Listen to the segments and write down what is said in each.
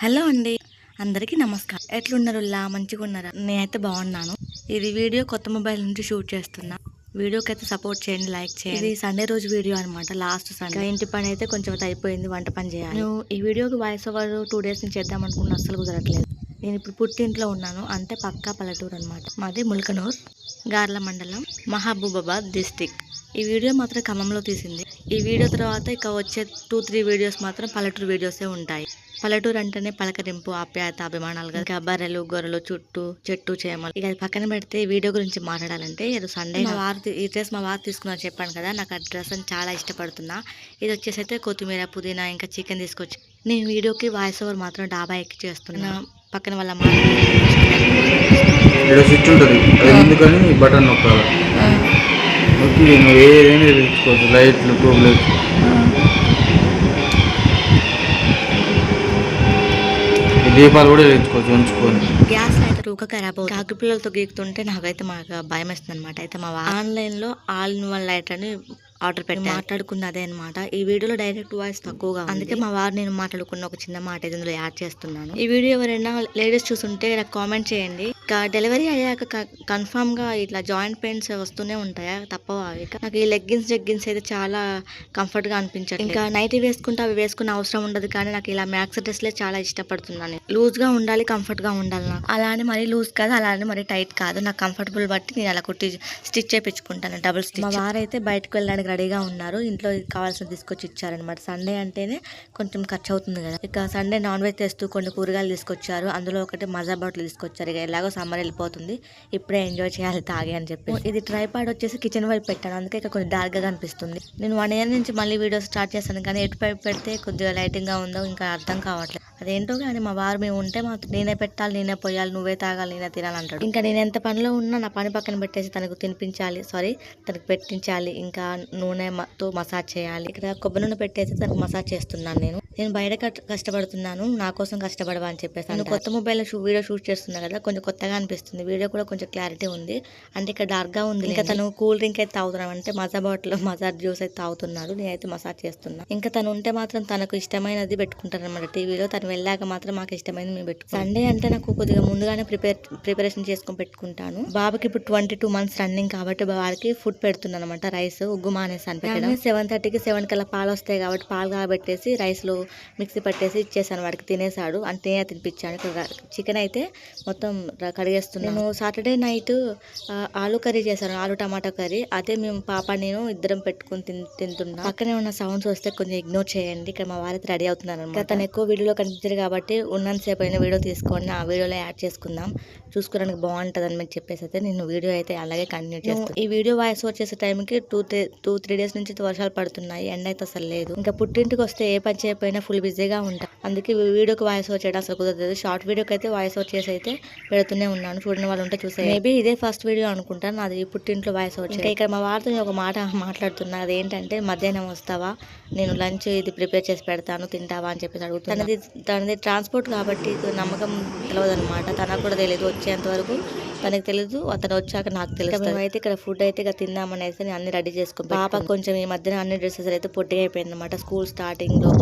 Hello అండి. అందరికీ నమస్కారం. ఎట్లున్నారు మంచిగా ఉన్నారా నేనైతే బాగున్నాను. ఇది వీడియో కొత్త మొబైల్ నుంచి షూట్ చేస్తున్నా. వీడియోకి అయితే సపోర్ట్ చేయండి లైక్ చేయండి. ఇది సండే రోజు వీడియో అనమాట లాస్ట్ సండే. ఇంటి పని అయితే కొంచెం అయితే అయిపోయింది వంట పని చేయాలి. నేను ఈ వీడియోకి వాయిస్ ఓవర్ టూ డేస్ నుంచి చేద్దాం అనుకున్న అస్సలు కుదరట్లేదు. నేను ఇప్పుడు పుట్టింట్లో ఉన్నాను అంటే పక్కా పల్లెటూరు అనమాట మాది ముల్కనూర్ గార్ల మండలం మహబూబాబాద్ డిస్టిక్ ఈ వీడియో మాత్రం ఖమ్మంలో తీసింది. ఈ వీడియో తర్వాత ఇక వచ్చే టూ త్రీ వీడియోస్ మాత్రం పల్లెటూరు వీడియోసే ఉంటాయి. పల్లెటూరు అంటేనే పలకరింపు ఆప్యాయత అభిమానాలు కదా. ఇంకా బర్రెలు గొర్రెలు చుట్టూ చెట్టు చేమలు. ఇక అది పక్కన పెడితే వీడియో గురించి మాట్లాడాలంటే ఇది సండే మా వారు ఈ డ్రెస్ మా వారు తీసుకున్నారు చెప్పాను కదా. నాకు ఆ డ్రెస్ అని చాలా ఇష్టపడుతున్నా. ఇది వచ్చేసి అయితే కొత్తిమీర పుదీనా ఇంకా చికెన్ తీసుకొచ్చి నేను వీడియోకి వాయిస్ ఓవర్ మాత్రం డాబా ఎక్కి చేస్తున్నా. పక్కన వాళ్ళ ఉంటుంది. ఎందుకని బటన్ నొక్కాలి? నొక్కి నువ్వు ఏదైనా లైట్లు ట్యూబ్ లైట్స్ ఈ దీపాలు కూడా వెలిగించుకోవచ్చు ఉంచుకొని గ్యాస్ అయితే రూక ఖరాబ్ అవుతుంది కాకి పిల్లలతో గీకుతుంటే నాకైతే మాకు భయం వేస్తుంది అనమాట అయితే మా ఆన్లైన్లో ఆల్ ఇన్ వన్ లైట్ అని ఆర్డర్ పెట్టి మాట్లాడుకున్న అదే అనమాట ఈ వీడియోలో డైరెక్ట్ వాయిస్ తక్కువగా. అందుకే మా వారు నేను మాట్లాడుకున్న ఒక చిన్న మాట ఇది ఇందులో యాడ్ చేస్తున్నాను. ఈ వీడియో ఎవరైనా లేడీస్ చూస్తుంటే నాకు కామెంట్ చేయండి. ఇంకా డెలివరీ అయ్యాక కన్ఫామ్గా ఇట్లా జాయింట్ పెయిన్స్ వస్తూనే ఉంటాయా? తప్పవా? నాకు ఈ లెగ్గిన్స్ జెగ్గిన్స్ అయితే చాలా కంఫర్ట్గా అనిపించదు ఇంకా నైట్ వేసుకుంటే అవి వేసుకునే అవసరం ఉండదు కానీ నాకు ఇలా మ్యాక్స్ డ్రెస్లే చాలా ఇష్టపడుతున్నాను లూజ్గా ఉండాలి కంఫర్ట్గా ఉండాలి నాకు. అలా అని మరీ లూజ్ కాదు అలా అని మరీ టైట్ కాదు. నాకు కంఫర్టబుల్ బట్టి నేను అలా కుట్టి స్టిచ్ చేయించుకుంటాను డబుల్ స్టిచ్ మా వారైతే బయటకు వెళ్ళడానికి రెడీగా ఉన్నారు. ఇంట్లో కావాల్సిన తీసుకొచ్చి ఇచ్చారనమాట సండే అంటేనే కొంచెం ఖర్చు అవుతుంది కదా. ఇక సండే నాన్ వెజ్ తెస్తూ కొన్ని కూరగాయలు తీసుకొచ్చారు. అందులో ఒకటి మజా బాటిల్ తీసుకొచ్చారు. ఇక ఎలాగో సమ్మర్ వెళ్ళిపోతుంది. ఇప్పుడే ఎంజాయ్ చేయాలి తాగి అని చెప్పి. ఇది ట్రైపాడ్ వచ్చేసి కిచెన్ వైపు పెట్టాను. అందుకే ఇక కొంచెం డార్క్గా కనిపిస్తుంది నేను వన్ ఇయర్ నుంచి మళ్ళీ వీడియో స్టార్ట్ చేశాను. కానీ ఎటు పైపు పెడితే కొద్దిగా లైటింగ్గా ఉందో ఇంకా అర్థం కావట్లేదు. అదేంటో కానీ మా వారు మేము ఉంటే మాత్రం నేనే పెట్టాలి నేనే పోయాలి నువ్వే తాగాలి నేనే తినాలి అంటాడు. ఇంకా నేను ఎంత పనిలో ఉన్నా నా పని పక్కన పెట్టేసి తనకు తినిపించాలి. సారీ తనకు పెట్టించాలి. ఇంకా నూనెతో మసాజ్ చేయాలి. ఇక్కడ కొబ్బరి నూనె పెట్టేసి తనకు మసాజ్ చేస్తున్నాను నేను. నేను బయట కష్టపడుతున్నాను. నా కోసం కష్టపడవా అని చెప్పేసి నేను కొత్త మొబైల్ వీడియో షూట్ చేస్తున్నా కదా కొంచెం కొత్తగా అనిపిస్తుంది. వీడియో కూడా కొంచెం క్లారిటీ ఉంది. అంటే ఇక్కడ డార్క్గా ఉంది ఇంకా తను కూల్ డ్రింక్ అయితే తాగుతున్నాం అంటే మజా బాటిల్ మజా జ్యూస్ అయితే తాగుతున్నాడు. నేనైతే మసాజ్ చేస్తున్నా. ఇంకా తను ఉంటే మాత్రం తనకు ఇష్టమైనది పెట్టుకుంటారు అనమాట టీవీలో. తను వెళ్ళాక మాత్రం మాకు ఇష్టమైనది మేము పెట్టుకుంటాం. సండే అంటే నాకు కొద్దిగా ముందుగానే ప్రిపేర్ ప్రిపరేషన్ చేసుకొని పెట్టుకుంటాను. బాబుకి ఇప్పుడు ట్వంటీ టూ మంత్స్ రన్నింగ్ కాబట్టి వాడికి ఫుడ్ పెడుతున్నాను అనమాట రైస్ ఉగ్గు మానేసాను పెట్టడం సెవెన్ థర్టీకి సెవెన్ కల్లా పాలు వస్తాయి కాబట్టి పాలు కాబెట్టేసి రైస్లో మిక్సీ పట్టేసి ఇచ్చేసాను వాడికి తినేసాడు. అంటే తినిపించాను ఇక్కడ చికెన్ అయితే మొత్తం కడిగేస్తున్నాను. నేను సాటర్డే నైట్ ఆలు కర్రీ చేశాను. ఆలు టమాటా కర్రీ. అదే మేము పాప నేను ఇద్దరం పెట్టుకుని తిన్ తింటున్నా. పక్కనే ఉన్న సౌండ్స్ వస్తే కొంచెం ఇగ్నోర్ చేయండి. ఇక్కడ మా వారైతే రెడీ అవుతున్నారు అనమాట తను ఎక్కువ వీడియోలో కనిపించారు కాబట్టి ఉన్నంతసేపు అయిన వీడియో తీసుకొని ఆ వీడియోలో యాడ్ చేసుకుందాం. చూసుకోవడానికి బాగుంటుంది అని చెప్పేసి అయితే నేను వీడియో అయితే అలాగే కంటిన్యూ చేస్తాను ఈ వీడియో వాయిస్ వచ్చేసే టైంకి two three two three days నుంచి వర్షాలు పడుతున్నాయి. ఎండ అయితే అసలు లేదు. ఇంకా పుట్టింటికి వస్తే ఏ పని చేయకపోయినా ఫుల్ బిజీగా ఉంటా. అందుకే వీడియోకి వాయిస్ ఓవర్ చేయడం అసలు కుదరదు. షార్ట్ వీడియోకి అయితే వాయిస్ ఓవర్ చేసి అయితే పెడుతూనే ఉన్నాను. చూడని వాళ్ళు ఉంటే చూసే మేబీ ఇదే ఫస్ట్ వీడియో అనుకుంటాను నాది పుట్టింట్లో వాయిస్ ఓవర్ ఇంకా ఇక్కడ మా వారితో ఒక మాట మాట్లాడుతున్నా. అదేంటంటే మధ్యాహ్నం వస్తావా? నేను లంచ్ ఇది ప్రిపేర్ చేసి పెడతాను. తింటావా? అని చెప్పేసి అడుగుతాను తనది తనది ట్రాన్స్పోర్ట్ కాబట్టి నమ్మకం తెలియదు అనమాట తనకు కూడా తెలియదు వచ్చేంత వరకు తనకి తెలియదు అతను వచ్చాక నాకు తెలుసు మేమైతే ఇక్కడ ఫుడ్ అయితే ఇక తిందామని అయితే నేను అన్ని రెడీ చేసుకుని పాప కొంచెం ఈ మధ్యన అన్ని డ్రెస్సెస్ అయితే పొట్టిగా అయిపోయింది అనమాట స్కూల్ స్టార్టింగ్లో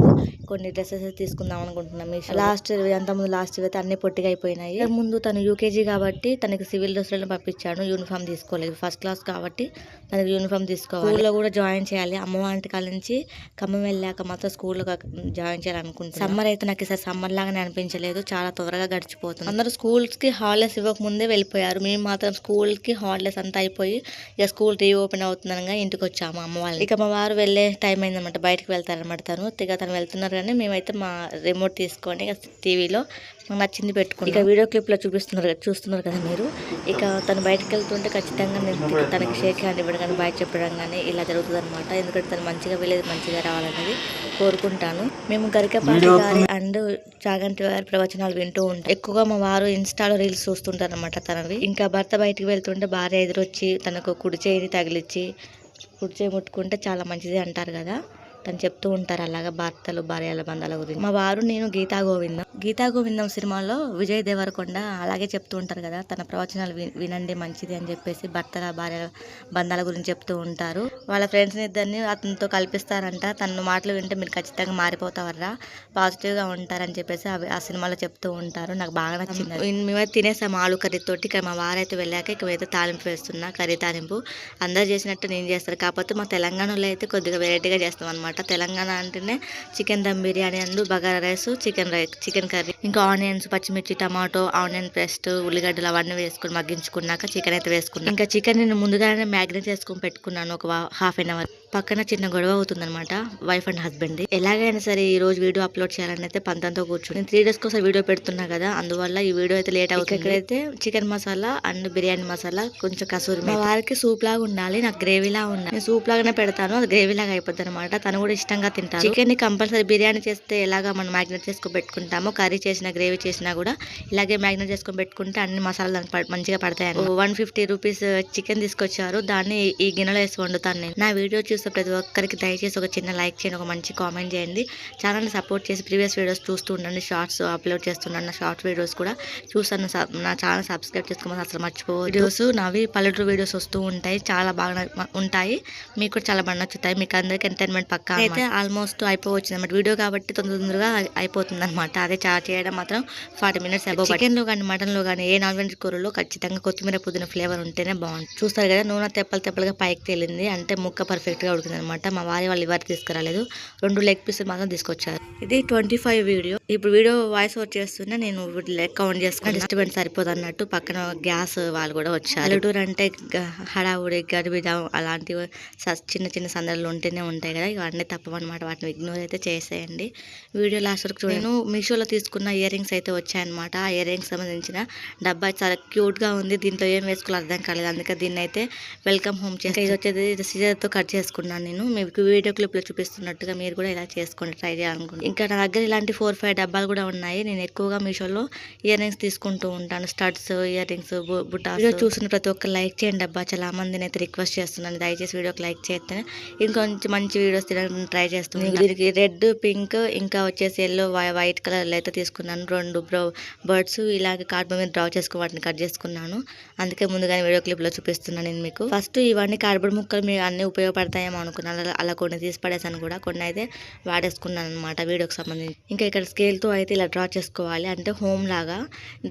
కొన్ని డ్రెస్సెస్ తీసుకుందాం అనుకుంటున్నాం లాస్ట్ అంత ముందు లాస్ట్ అయితే అన్ని పొట్టిగా అయిపోయినాయి. ముందు తను యూకేజీ కాబట్టి తనకి సివిల్ డ్రెస్సులను పంపించాను యూనిఫామ్ తీసుకోలేదు. ఫస్ట్ క్లాస్ కాబట్టి తనకి యూనిఫామ్ తీసుకోవాలి. స్కూల్లో కూడా జాయిన్ చేయాలి. అమ్మ వంటి కాల నుంచి ఖమ్మం వెళ్ళాక మాత్రం స్కూల్లో జాయిన్ చేయాలనుకుంటున్నాను సమ్మర్ అయితే నాకు ఈసారి సమ్మర్ లాగానే అనిపించలేదు. చాలా త్వరగా గడిచిపోతుంది. అందరూ స్కూల్స్కి హాలిడేస్ ఇవ్వక ముందే వెళ్ళిపోయారు మేము మాత్రం స్కూల్కి హాలిడేస్ అంతా అయిపోయి ఇక స్కూల్ రీ ఓపెన్ అవుతుందనగా ఇంటికి వచ్చాము అమ్మ వాళ్ళు ఇక మా వారు వెళ్ళే టైం అయిందన్నమాట బయటకు వెళ్తారనమాట తను. ఇక తను వెళ్తున్నారు కానీ మేమైతే మా రిమోట్ తీసుకొని ఇక టీవీలో మాకు నచ్చింది పెట్టుకుని ఇక వీడియో క్లిప్లో చూపిస్తున్నారు కదా- చూస్తున్నారు కదా మీరు? ఇక తను బయటకు వెళ్తుంటే ఖచ్చితంగా నేను తనకి షేక్ హ్యాండ్ ఇవ్వడం కానీ బయట చెప్పడం కానీ ఇలా జరుగుతుంది అనమాట ఎందుకంటే తను మంచిగా వెళ్ళేది మంచిగా రావాలనేది కోరుకుంటాను. మేము గరికపాటి గారి అండ్ చాగంటి వారి ప్రవచనాలు వింటూ ఉంటాం. ఎక్కువగా మా వారు ఇన్స్టాలో రీల్స్ చూస్తుంటారు అనమాట తనవి. ఇంకా భర్త బయటికి వెళ్తుంటే భార్య ఎదురొచ్చి తనకు కుడి చేయిని తగిలిచ్చి కుడి చేయి ముట్టుకుంటే చాలా మంచిది అంటారు కదా. తను చెప్తూ ఉంటారు. అలాగా భర్తలు భార్యల బంధాల గురించి. మా వారు నేను గీతా గోవిందం. గీతా గోవిందం సినిమాలో విజయ్ దేవరకొండ అలాగే చెప్తూ ఉంటారు కదా తన ప్రవచనాలు వినండి మంచిది అని చెప్పేసి భర్తల భార్యల బంధాల గురించి చెప్తూ ఉంటారు. వాళ్ళ ఫ్రెండ్స్ ఇద్దరిని అతనితో కల్పిస్తారంట. తన మాటలు వింటే మీరు ఖచ్చితంగా మారిపోతావర్రా పాజిటివ్గా ఉంటారని చెప్పేసి అవి ఆ సినిమాలో చెప్తూ ఉంటారు. నాకు బాగా నచ్చింది అది. మేమైతే తినేసాము ఆలు కర్రీ తోటి ఇక్కడ మా వారైతే వెళ్ళాక ఇక అయితే తాలింపు వేస్తున్నా కర్రీ తాలింపు. అందరు చేసినట్టు నేను చేస్తారు కాకపోతే మా తెలంగాణలో అయితే కొద్దిగా వెరైటీగా చేస్తాం అనమాట తెలంగాణ అంటేనే chicken dum biryani and bagara rice chicken rice chicken curry. ఇంకా ఆనియన్స్ పచ్చిమిర్చి టమాటో ఆనియన్ పేస్ట్ ఉల్లిగడ్డలు అవన్నీ వేసుకుని మగ్గించుకున్నాక చికెన్ అయితే వేసుకున్నాను ఇంకా చికెన్ నేను ముందుగానే మ్యాగ్నేట్ చేసుకుని పెట్టుకున్నాను ఒక హాఫ్ అన్ అవర్. పక్కన చిన్న గొడవ అవుతుందన్నమాట వైఫ్ అండ్ హస్బెండ్ ఎలాగైనా సరే ఈ రోజు వీడియో అప్లోడ్ చేయాలని అయితే పంతంతో కూర్చుని త్రీ డేస్ కోసం వీడియో పెడుతున్నా కదా అందువల్ల ఈ వీడియో అయితే లేట్ అవుతుంది. ఇక్కడైతే చికెన్ మసాలా అండ్ బిర్యానీ మసాలా కొంచెం కసూరి మా వారికి సూప్ లాగా ఉండాలి నాకు గ్రేవీ లాగా ఉండాలి. నేను సూప్ లాగానే పెడతాను అది గ్రేవీ లాగా అయిపోద్ది అనమాట తను కూడా ఇష్టంగా తింటాను చికెన్ని కంపల్సరీ బిర్యానీ చేస్తే ఎలాగా మనం మ్యాగ్నేట్ చేసుకొని పెట్టుకుంటామో కర్రీ చేసిన గ్రేవీ చేసినా కూడా ఇలాగే మ్యాగ్నేట్ చేసుకొని పెట్టుకుంటే అన్ని మసాలాలు ప- మంచిగా పడతాయి వన్ ఫిఫ్టీ రూపీస్ చికెన్ తీసుకొచ్చారు. దాన్ని ఈ గిన్నెలో వేసి వండుతాను నేను. నా వీడియో చూస్తే ప్రతి ఒక్కరికి దయచేసి ఒక చిన్న లైక్ చేయండి ఒక మంచి కామెంట్ చేయండి. ఛానల్ని సపోర్ట్ చేసి ప్రీవియస్ వీడియోస్ చూస్తూ ఉండండి. షార్ట్స్ అప్లోడ్ చేస్తున్నాను నా షార్ట్ వీడియోస్ కూడా చూస్తాను నా ఛానల్ సబ్స్క్రైబ్ చేసుకోమని అసలు మర్చిపో వీడియోస్ నావి పల్లెటూరు వీడియోస్ వస్తూ ఉంటాయి. చాలా బాగా ఉంటాయి. మీకు కూడా చాలా బాగా నచ్చుతాయి. మీకు అందరికి ఎంటర్టైన్మెంట్ పక్కా అయితే ఆల్మోస్ట్ అయిపోవచ్చింది అనమాట వీడియో కాబట్టి తొందర తొందరగా అయిపోతుంది అనమాట అదే చా చేయడం మాత్రం ఫార్టీ మినిట్స్ అబౌ చికెన్లో కానీ మటన్లో కానీ ఏ నాన్ వెజ్ కూరలో ఖచ్చితంగా కొత్తిమీర పుదీనా ఫ్లేవర్ ఉంటేనే బాగుంటుంది. చూస్తారు కదా నూనె తెప్పలు తెప్పలుగా పైకి తేలింది. అంటే ముక్క పర్ఫెక్ట్గా ఉడికింది అనమాట మా వారి వాళ్ళు ఇవరికి తీసుకురాలేదు. రెండు లెగ్ పీసులు మాత్రం తీసుకొచ్చారు. ఇది ట్వంటీ ఫైవ్ వీడియో ఇప్పుడు వీడియో వాయిస్ ఓవర్ చేస్తున్నా నేను లెగ్ కౌంట్ చేసుకుని డిస్టర్బెన్స్ సరిపోదు అన్నట్టు పక్కన గ్యాస్ వాళ్ళు కూడా వచ్చారు. పల్లెటూరు అంటే హడావుడి గడిబిడ అలాంటివి స- చిన్న చిన్న సందర్భాలు ఉంటేనే ఉంటాయి కదా. ఇవన్నీ తప్పవన్నమాట. వాటిని ఇగ్నోర్ అయితే చేసేయండి. వీడియో లాస్ట్ వరకు నేను మీషోలో తీసుకున్న ఇయర్ రింగ్స్ అయితే వచ్చాయన్నమాట. ఆ ఇయర్ రింగ్స్ సంబంధించిన డబ్బా చాలా క్యూట్గా ఉంది. దీంట్లో ఏం వేసుకోవాలో అర్థం కాలేదు. అందుకే దీన్ని అయితే వెల్కమ్ హోమ్ చేసి ఇది వచ్చేది ఇది తో కట్ చేసుకున్నాను నేను. మీకు వీడియో క్లిప్లో చూపిస్తున్నట్టుగా మీరు కూడా ఇలా చేసుకోండి ట్రై చేయాలనుకుంటున్నాను. ఇంకా నా దగ్గర ఇలాంటి ఫోర్ ఫైవ్ డబ్బాలు కూడా ఉన్నాయి. నేను ఎక్కువగా మీషోలో ఇయర్ రింగ్స్ తీసుకుంటూ ఉంటాను. స్టడ్స్ ఇయర్ రింగ్స్ బుటా వీడియో చూసిన ప్రతి ఒక్క లైక్ చేయండి డబ్బా. చాలా మందిని అయితే రిక్వెస్ట్ చేస్తున్నాను. దయచేసి వీడియోకి లైక్ చేస్తే ఇంకొంచెం మంచి వీడియోస్ తినడానికి ట్రై చేస్తున్నాను దీనికి రెడ్ పింక్ ఇంకా వచ్చేసి ఎల్లో వైట్ కలర్ అయితే చేసుకున్నాను. రెండు బ్రో బర్డ్స్ ఇలాగే కార్డ్బోర్డ్ మీద డ్రా చేసుకుని వాటిని కట్ చేసుకున్నాను. అందుకే ముందుగానే వీడియో క్లిప్లో చూపిస్తున్నాను నేను మీకు. ఫస్ట్ ఇవన్నీ కార్డ్బోర్డ్ ముక్కలు మీకు అన్ని ఉపయోగపడతాయేమో అనుకున్నాను. అలా- అలా కొన్ని తీసి పడేసాను కూడా. కొన్ని అయితే వాడేసుకున్నాను అనమాట వీడియోకి సంబంధించి. ఇంకా ఇక్కడ స్కేల్తో అయితే ఇలా డ్రా చేసుకోవాలి. అంటే హోమ్ లాగా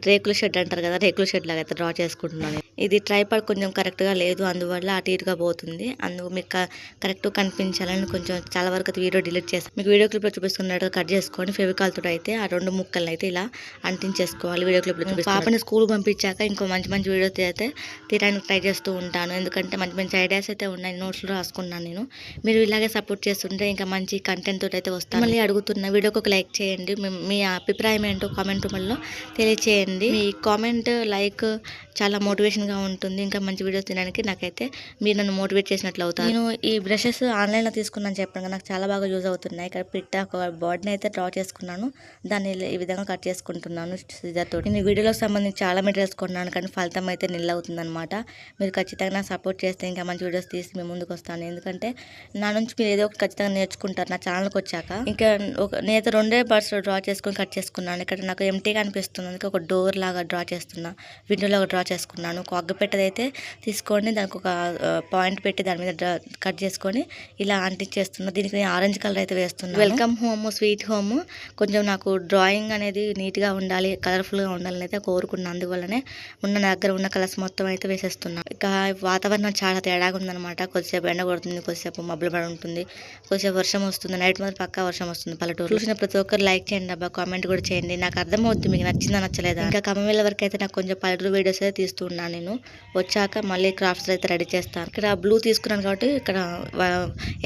రేకుల షెడ్ అంటారు కదా రేకుల షెడ్ లాగా అయితే డ్రా చేసుకుంటున్నాను ఇది ట్రైపాడ్ కొంచెం కరెక్ట్గా లేదు. అందువల్ల అటు ఇటుగా పోతుంది. అందుకు మీకు కరెక్ట్ కనిపించాలని కొంచెం చాలా వరకు వీడియో డిలీట్ చేస్తాను మీకు వీడియో క్లిప్లో చూపిస్తున్నట్టు కట్ చేసుకొని ఫెవికాల్ తోటి అయితే ఆ రెండు ముక్కల్ని అయితే ఇలా అంటించేసుకోవాలి వీడియో క్లిప్లో చూపిస్తాను పాపని స్కూల్ పంపించాక ఇంకో మంచి మంచి వీడియోస్ అయితే తీయడానికి ట్రై చేస్తూ ఉంటాను. ఎందుకంటే మంచి మంచి ఐడియాస్ అయితే ఉన్నాయి. నోట్స్లో రాసుకున్నాను నేను. మీరు ఇలాగే సపోర్ట్ చేస్తుంటే ఇంకా మంచి కంటెంట్ తోటి అయితే వస్తాను. మళ్ళీ అడుగుతున్నా వీడియోకి ఒక లైక్ చేయండి. మీ- మీ అభిప్రాయం ఏంటో కామెంట్ రూపంలో తెలియచేయండి. మీ కామెంట్ లైక్ చాలా మోటివేషన్ మోటివేషన్గా ఉంటుంది. ఇంకా మంచి వీడియోస్ తినడానికి నాకైతే మీరు నన్ను మోటివేట్ చేసినట్లు అవుతారు నేను ఈ బ్రషెస్ ఆన్లైన్లో తీసుకున్నాను చెప్పాను నాకు చాలా బాగా యూజ్ అవుతున్నాయి. ఇక్కడ పిట్ట ఒక బాడీని అయితే డ్రా చేసుకున్నాను. దాన్ని ఈ విధంగా కట్ చేసుకుంటున్నాను సిజర్తో నేను వీడియోలకు వీడియోకి సంబంధించి చాలా మెటీరియల్స్ కొన్నాను కానీ ఫలితం అయితే నిల్ అవుతుందనమాట మీరు ఖచ్చితంగా సపోర్ట్ చేస్తే ఇంకా మంచి వీడియోస్ తీసి మేము ముందుకు వస్తాను. ఎందుకంటే నా నుంచి మీరు ఏదో ఒకటి ఖచ్చితంగా నేర్చుకుంటారు. నా ఛానల్కి వచ్చాక ఇంకా ఒక నేత రెండే బర్డ్స్ డ్రా చేసుకొని కట్ చేసుకున్నాను. ఇక్కడ నాకు ఎంటీగా అనిపిస్తుంది. అందుకే ఒక డోర్ లాగా డ్రా చేస్తున్నా. విండోలో డ్రా చేసుకున్నాను. ఒక అగ్గపెట్టది అయితే తీసుకొని దానికి ఒక పాయింట్ పెట్టి దాని మీద కట్ చేసుకొని ఇలా అంటించేస్తున్నా. దీనికి నేను ఆరెంజ్ కలర్ అయితే వేస్తున్నాను. Welcome home sweet home. కొంచెం నాకు డ్రాయింగ్ అనేది నీట్గా ఉండాలి కలర్ఫుల్గా ఉండాలని అయితే కోరుకున్నాను అందువల్లనే ఉన్న నా దగ్గర ఉన్న కలర్స్ మొత్తం అయితే వేసేస్తున్నా. ఇక వాతావరణం చాలా తేడాగా ఉందన్నమాట. కొద్దిసేపు ఎండ కొడుతుంది కొద్దిసేపు మబ్బులు పడి ఉంటుంది కొద్దిసేపు వర్షం వస్తుంది నైట్ మాత్రం పక్కా వర్షం వస్తుంది పల్లెటూరు చూసిన ప్రతి ఒక్కరు లైక్ చేయండి అబ్బా కామెంట్ కూడా చేయండి. నాకు అర్థమవుతుంది మీకు నచ్చిందా నచ్చలేదా? ఇంకా కమ్మవేళ్ళ వరకు అయితే నాకు కొంచెం పల్లెటూరు వీడియోస్ అయితే తీస్తున్నాను నేను వచ్చాక మళ్ళీ క్రాఫ్ట్స్ అయితే రెడీ చేస్తాను. ఇక్కడ బ్లూ తీసుకున్నాను కాబట్టి ఇక్కడ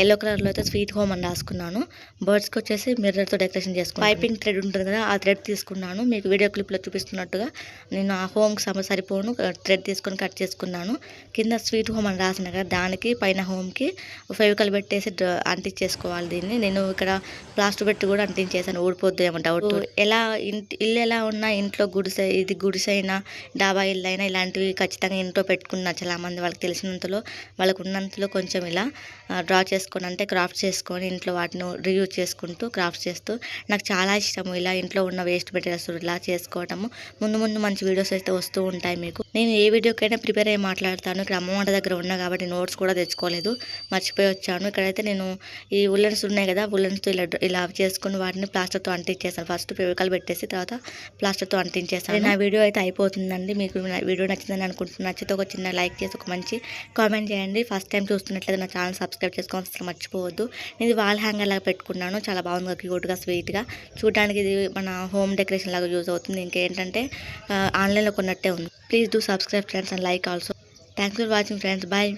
ఎల్లో కలర్లో అయితే స్వీట్ హోమ్ అని రాసుకున్నాను. బర్డ్స్కి వచ్చేసి మిర్రర్తో డెకరేషన్ చేసుకున్నాను పైపింగ్ థ్రెడ్ ఉంటుంది కదా ఆ థ్రెడ్ తీసుకున్నాను. మీకు వీడియో క్లిప్లో చూపిస్తున్నట్టుగా నేను ఆ హోమ్కి సమ సరిపోను. థ్రెడ్ తీసుకొని కట్ చేసుకున్నాను. కింద స్వీట్ హోమ్ అని రాసిన కదా దానికి పైన హోమ్కి ఫెవికల్ పెట్టేసి అంటించేసుకోవాలి దీన్ని. నేను ఇక్కడ ప్లాస్టర్ పెట్టి కూడా అంటించేసాను. ఊడిపోద్దు ఏమో డౌట్ ఎలా ఇంటి ఇల్లు ఎలా ఉన్నా ఇంట్లో గుడిసె ఇది గుడిసె అయినా డాబా ఇల్లు అయినా ఇలాంటివి ఖచ్చితంగా ఇంట్లో పెట్టుకున్న చాలా మంది వాళ్ళకి తెలిసినంతలో వాళ్ళకు ఉన్నంతలో కొంచెం ఇలా డ్రా చేసుకొని అంటే క్రాఫ్ట్ చేసుకొని ఇంట్లో వాటిని రియూజ్ చేసుకుంటూ క్రాఫ్ట్స్ చేస్తూ నాకు చాలా ఇష్టము ఇలా ఇంట్లో ఉన్న వేస్ట్ మెటీరియల్స్ ఇలా చేసుకోవటము. ముందు ముందు మంచి వీడియోస్ అయితే వస్తూ ఉంటాయి మీకు. నేను ఏ వీడియోకైనా ప్రిపేర్ అయ్యి మాట్లాడతాను. ఇక్కడ అమ్మ వంట దగ్గర ఉన్నా కాబట్టి నోట్స్ కూడా తెచ్చుకోలేదు. మర్చిపోయి వచ్చాను. ఇక్కడైతే నేను ఈ ఉల్లన్స్ ఉన్నాయి కదా ఉల్లన్స్తో ఇలా ఇలా చేసుకుని వాటిని ప్లాస్టర్తో అంటించేసాను ఫస్ట్ ఫెవికల్ పెట్టేసి తర్వాత ప్లాస్టర్తో అంటించేసాను నా వీడియో అయితే అయిపోతుందండి. మీకు నా వీడియో నచ్చిందని అనుకుంటున్నాను నచ్చితే ఒక చిన్న లైక్ చేసి ఒక మంచి కామెంట్ చేయండి. ఫస్ట్ టైం చూస్తున్నట్లయితే నా ఛానల్ సబ్స్క్రైబ్ చేసుకోవాలి అసలు మర్చిపోవద్దు. నేను ఇది వాల్ హ్యాంగర్ లాగా పెట్టుకున్నాను. చాలా బాగుంది క్యూట్గా స్వీట్గా చూడడానికి ఇది మన హోమ్ డెకరేషన్ లాగా యూజ్ అవుతుంది. ఇంకేంటంటే ఆన్లైన్లో కొన్నట్టే ఉంది. Please do subscribe friends and like also thanks for watching friends bye